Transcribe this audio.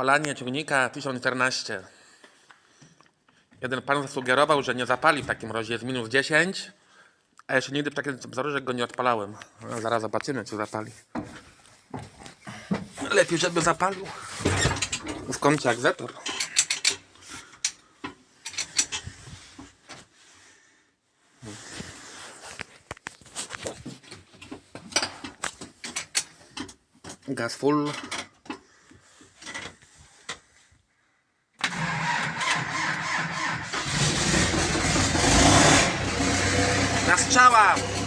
Odpalanie ciągnika 1014. Jeden pan zasugerował, że nie zapali w takim razie, jest minus 10. A jeszcze nigdy w takim wzorze, że go nie odpalałem. No, zaraz zobaczymy, czy zapali. Lepiej, żeby zapalił. W kącie jak zetor. Gaz full. Tchau!